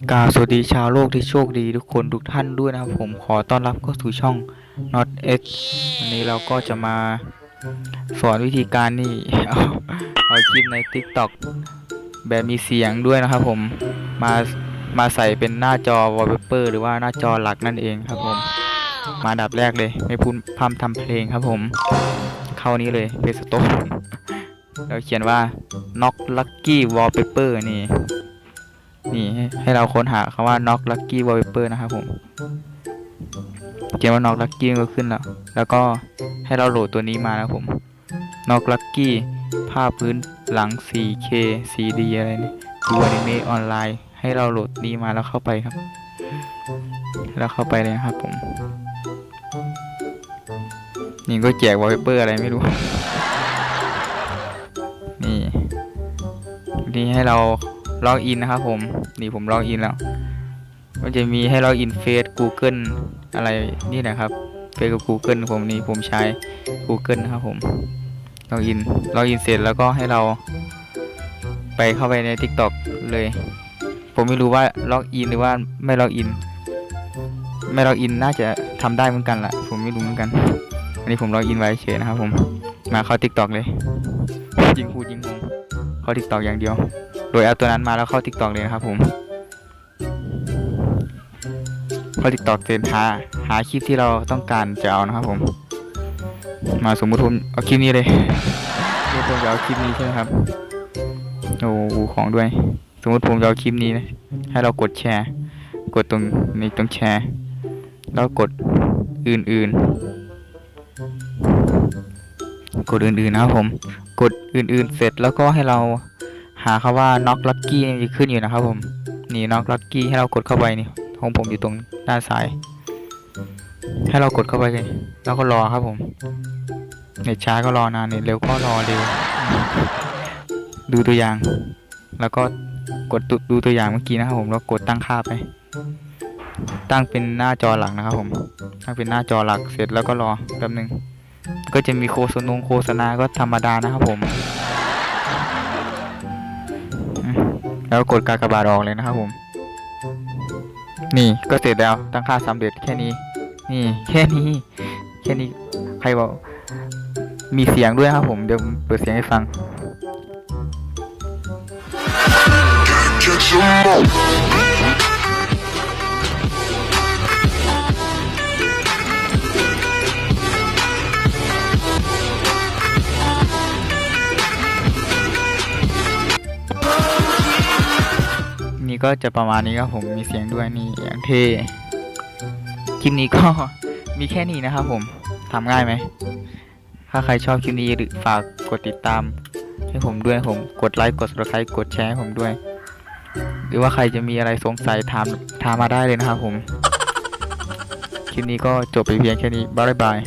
กล่าวสวัสดีชาวโลกที่โชคดีทุกคนทุกท่านด้วยนะครับผมขอต้อนรับเข้าสู่ช่อง Not X วันนี้เราก็จะมาสอนวิธีการนี่เอาเอาคลิปใน TikTok แบบมีเสียงด้วยนะครับผมมามาใส่เป็นหน้าจอ wallpaper หรือว่าหน้าจอหลักนั่นเองครับผม มาดับแรกเลย ไม่พูดพร่ำทำเพลงครับผม เข้านี้เลยเพจสโตเราเขียนว่า knock lucky wallpaper นี่ นี่ให้เราค้นหาคำว่า knock lucky wallpaper นะครับผมเขียนว่า knock lucky ก็ขึ้นแล้ว แล้วก็ให้เราโหลดตัวนี้มานะผม knock lucky ภาพพื้นหลัง 4K 4D อะไรนี่ดูอนิเมะออนไลน์ ให้เราโหลดนี้มาแล้วเข้าไปครับให้เราเข้าไปเลยนะครับผม นี่ก็แจกวอลเปเปอร์อะไรไม่รู้ นี่ นี่ให้เรา ล็อกอินนะครับผมนี่ผมล็อกอินแล้ว มันจะมีให้ล็อกอินเฟซ Google อะไรนี่นะครับเฟซกับ Google ผมนี่ผมใช้ Google นะครับผมล็อกอินล็อกอินเสร็จแล้วก็ให้เรา ไปเข้าไปใน TikTok เลย ผมไม่รู้ว่าล็อกอินหรือว่าไม่ล็อกอินไม่ล็อกอินน่าจะทำได้เหมือนกันแหละผมไม่รู้เหมือนกัน อันนี้ผมล็อกอินไว้เฉยนะครับผมมาเข้า TikTok เลยยิงพูดยิงงงเข้า TikTok อย่างเดียว ดยเอาตัวนั้นมาแล้วเข้า TikTok เลยนะครับผมเข้า TikTok เสร็จหาหาคลิปที่เราต้องการจะเอานะครับผม มาสมมุติผมเอาคลิปนี้เลยสมมติผมจะเอาคลิปนี้ใช่ไหมครับโอ้โหของด้วย สมมติผมจะเอาคลิปนี้นะให้เรากดแชร์ กดตรงนี้ตรงแชร์แล้วกดอื่นๆ กดอื่นๆนะครับผม กดอื่นๆเสร็จแล้วก็ให้เรา หาคำว่า knock lucky นี่จะขึ้นอยู่นะครับผม นี่ knock lucky ให้เรากดเข้าไปนี่ของผมอยู่ตรงด้านซ้าย ให้เรากดเข้าไปเลยแล้วก็รอครับผม เน็ตช้าก็รอนานเน็ตเร็วก็รอเร็ว ดูตัวอย่าง แล้วก็กดดูตัวอย่างเมื่อกี้นะครับผม แล้วกดตั้งค่าไป ตั้งเป็นหน้าจอหลักนะครับผม ตั้งเป็นหน้าจอหลักเสร็จแล้วก็รอแป๊บนึง ก็จะมีโฆษณงโฆษณาก็ธรรมดานะครับผม แล้วกดกากบาทออกเลยนะครับผม นี่ก็เสร็จแล้วตั้งค่าสำเร็จแค่นี้ นี่แค่นี้ แค่นี้ใครบอกมีเสียงด้วยครับผมเดี๋ยวเปิดเสียงให้ฟัง นี่ก็จะประมาณนี้ครับผมมีเสียงด้วยนี่อย่างเท่คลิปนี้ก็มีแค่นี้นะครับผมทำง่ายไหม ถ้าใครชอบคลิปนี้หรือฝากกดติดตาม ให้ผมด้วยผมกดไลค์กด subscribe กดแชร์ให้ผมด้วย หรือว่าใครจะมีอะไรสงสัยถามถามมาได้เลยนะครับผม คลิปนี้ก็จบไปเพียงแค่นี้บ๊ายบาย